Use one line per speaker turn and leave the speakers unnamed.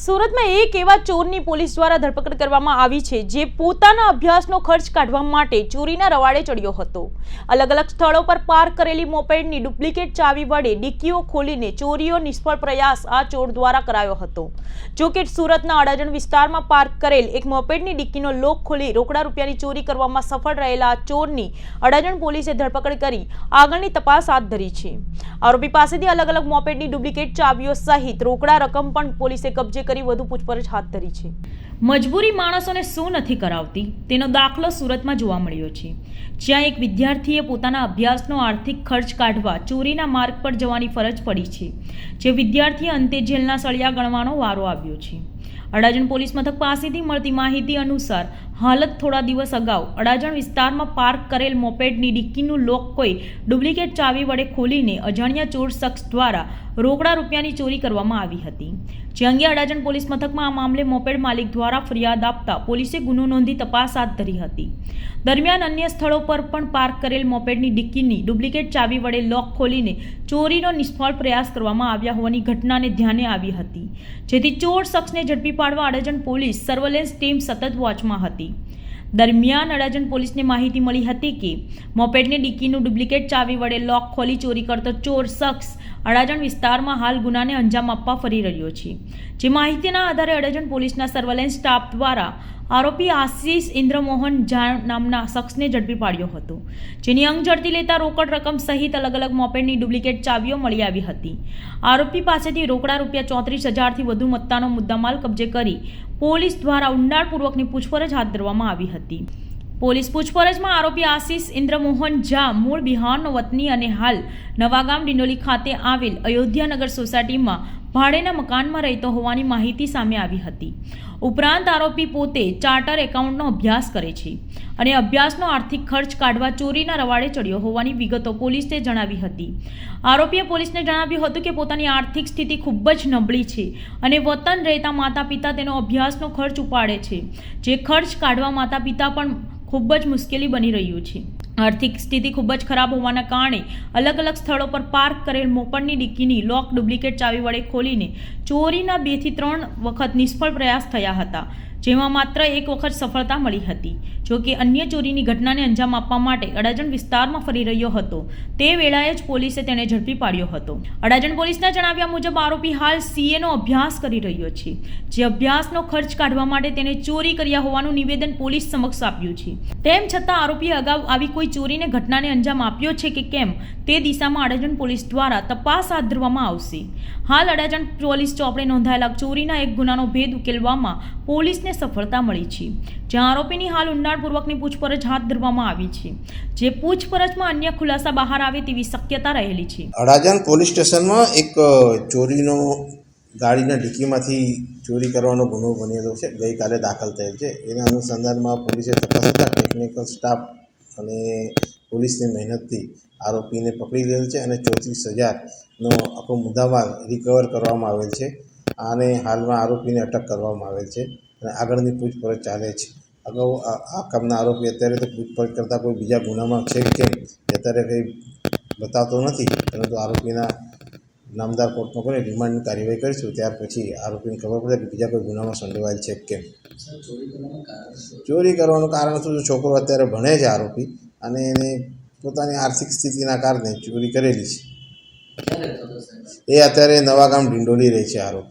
સુરતમાં એક એવા ચોરની પોલીસ દ્વારા ધરપકડ કરવામાં આવી છે, જે પોતાના અભ્યાસનો ખર્ચ કાઢવા માટે ચોરીના રવાડે ચડ્યો હતો. અલગ અલગ સ્થળો પર પાર્ક કરેલી મોપેડની ડુપ્લિકેટ ચાવી વડે ડિક્કીઓ ખોલીને ચોરીઓ નિષ્ફળ પ્રયાસ આ ચોર દ્વારા કરાયો હતો. જો કે સુરતના અડાજણ વિસ્તારમાં પાર્ક કરેલ એક મોપેડની ડિક્કીનો લોક ખોલી રોકડા રૂપિયાની ચોરી કરવામાં સફળ રહેલા ચોરની અડાજણ પોલીસે ધરપકડ કરી આગળની તપાસ હાથ ધરી છે. આરોપી પાસેથી અલગ અલગ મોપેડની ડુપ્લિકેટ ચાવીઓ સહિત રોકડા રકમ પણ પોલીસે કબજે કરી વધુ પૂછપરછ હાથ ધરી છે. મજબૂરી માણસોને શું નથી કરાવતી? તેનો દાખલો સુરતમાં જોવા મળ્યો છે. જ્યાં એક વિદ્યાર્થીએ પોતાના અભ્યાસનો આર્થિક ખર્ચ કાઢવા ચોરીના માર્ગ પર જવાની ફરજ પડી છે, જે વિદ્યાર્થીએ અંતે જેલના સળિયા ગણવાનો વારો આવ્યો છે. અડાજણ પોલીસ મથક પાસેથી મળતી માહિતી અનુસાર હાલત થોડા દિવસ અગાઉ. અડાજણ વિસ્તારમાં પાર્ક કરેલ મોપેડની ડિક્કીનું લોક કોઈ ડુપ્લિકેટ ચાવી વડે ખોલીને અજાણ્યા ચોર શખ્સ દ્વારા રોકડા રૂપિયાની ચોરી કરવામાં આવી હતી. જે અંગે અડાજણ પોલીસ મથકમાં આ મામલે મોપેડ માલિક દ્વારા ફરિયાદ આપતા પોલીસે ગુનો નોંધી તપાસ હાથ ધરી હતી. દરમિયાન અન્ય સ્થળો પર પણ પાર્ક કરેલ મોપેડની ડિક્કીની ડુપ્લિકેટ ચાવી વડે લોક ખોલીને ચોરીનો નિષ્ફળ પ્રયાસ કરવામાં આવ્યા હોવાની ઘટનાને ધ્યાને આવી હતી. જેથી ચોર શખ્સને ઝડપી પાડવા અડાજણ પોલીસ સર્વેલન્સ ટીમ સતત વોચમાં હતી. દરમિયાન અડાજણ પોલીસને માહિતી મળી હતી કે મોપેડની ડિક્કીનું ડુપ્લિકેટ ચાવી વડે લોક ખોલી ચોરી કરતો ચોર શખ્સ અડાજણ વિસ્તારમાં હાલ ગુનાને અંજામ આપવા ફરી રહ્યો છે. જે માહિતીના આધારે અડાજણ પોલીસના સર્વેલન્સ સ્ટાફ દ્વારા આરોપી આશીષ ઇન્દ્રમોહન ઝા નામના શખ્સને ઝડપી પાડ્યો હતો, જેની અંગ ઝડપી લેતા રોકડ રકમ સહિત અલગ અલગ મોપેડની ડુપ્લિકેટ ચાવીઓ મળી આવી હતી. આરોપી પાસેથી રોકડા રૂપિયા ચોત્રીસ હજારથી વધુ મત્તાનો મુદ્દામાલ કબજે કરી પોલીસ દ્વારા ઊંડાણપૂર્વકની પૂછપરછ હાથ ધરવામાં આવી હતી. પોલીસ પૂછપરછમાં આરોપી આશીષ ઇન્દ્રમોહન ઝા મૂળ બિહારનો વતની અને હાલ નવાગામ ડિંડોલી ખાતે આવેલ અયોધ્યાનગર સોસાયટીમાં ભાડેના મકાનમાં રહેતો હોવાની માહિતી સામે આવી હતી. ઉપરાંત આરોપી પોતે ચાર્ટર એકાઉન્ટનો અભ્યાસ કરે છે અને અભ્યાસનો આર્થિક ખર્ચ કાઢવા ચોરીના રવાડે ચડ્યો હોવાની વિગતો પોલીસે જણાવી હતી. આરોપીએ પોલીસને જણાવ્યું હતું કે પોતાની આર્થિક સ્થિતિ ખૂબ જ નબળી છે અને વતન રહેતા માતા પિતા તેનો અભ્યાસનો ખર્ચ ઉપાડે છે. જે ખર્ચ કાઢવા માતા પિતા પણ ખૂબ જ મુશ્કેલી બની રહ્યું છે. આર્થિક સ્થિતિ ખૂબ જ ખરાબ હોવાના કારણે અલગ અલગ સ્થળો પર પાર્ક કરેલ મોપડની ડિક્કીની લોક ડુપ્લિકેટ ચાવી વડે ખોલીને ચોરીના બેથી ત્રણ વખત નિષ્ફળ પ્રયાસ થયા હતા. જેમાં માત્ર એક વખત સફળતા મળી હતી. જો કે અન્ય ચોરીની ઘટનાને અંજામ આપવા માટે અડાજણ વિસ્તારમાં ફરી રહ્યો હતો. તે વેળાએ જ પોલીસે તેને ઝડપી પાડ્યો હતો. અડાજણ પોલીસના જણાવ્યા મુજબ આરોપી હાલ સીએનો અભ્યાસ કરી રહ્યો છે. જે અભ્યાસનો ખર્ચ કાઢવા માટે તેને ચોરી કર્યા હોવાનું નિવેદન પોલીસ સમક્ષ આપ્યું છે. તેમ છતાં આરોપીએ અગાઉ આવી કોઈ ચોરીને ઘટનાને અંજામ આપ્યો છે કે કેમ તે દિશામાં અડાજણ પોલીસ દ્વારા તપાસ હાથ ધરવામાં આવશે. હાલ અડાજણ પોલીસ ચોપડે નોંધાયેલા ચોરીના એક ગુનાનો ભેદ ઉકેલવામાં પોલીસને સફળતા મળી છે. જ્યાં આરોપીની હાલ ઊંડાણપૂર્વકની પૂછપરછ હાથ ધરવામાં આવી છે. જે પૂછપરછમાં અન્ય ખુલાસા બહાર આવે તેવી શક્યતા રહેલી છે.
અડાજણ પોલીસ સ્ટેશનમાં એક ચોરીનો ગાડીના ડિક્કીમાંથી ચોરી કરવાનો ગુનો બનેલો છે. ગઈકાલે દાખલ થયેલ છે. એના અનુસંધાનમાં પોલીસે તપાસ ટેકનિકલ સ્ટાફ અને પોલીસની મહેનતથી આરોપીને પકડી લીધેલ છે અને ચોત્રીસ હજારનો આખો મુદ્દામાલ રિકવર કરવામાં આવેલ છે. અને હાલમાં આરોપીને અટક કરવામાં આવેલ છે. અને આગળની પૂછપરછ ચાલે છે. અગાઉ આ કામના આરોપી અત્યારે તો પૂછપરછ કરતાં કોઈ બીજા ગુનામાં છે કે અત્યારે કંઈ બતાવતો નથી, પરંતુ આરોપીના નામદાર કોર્ટમાં કરી રિમાન્ડની કાર્યવાહી કરીશું, ત્યાર પછી આરોપીને ખબર પડે કે બીજા કોઈ ગુનામાં સંડોવાયેલ છે કેમ. ચોરી કરવાનું કારણ શું છોકરો અત્યારે ભણે છે આરોપી, અને એને પોતાની આર્થિક સ્થિતિના કારણે ચોરી કરેલી છે. એ અત્યારે નવા ગામ ડિંડોલી રહે છે આરોપી.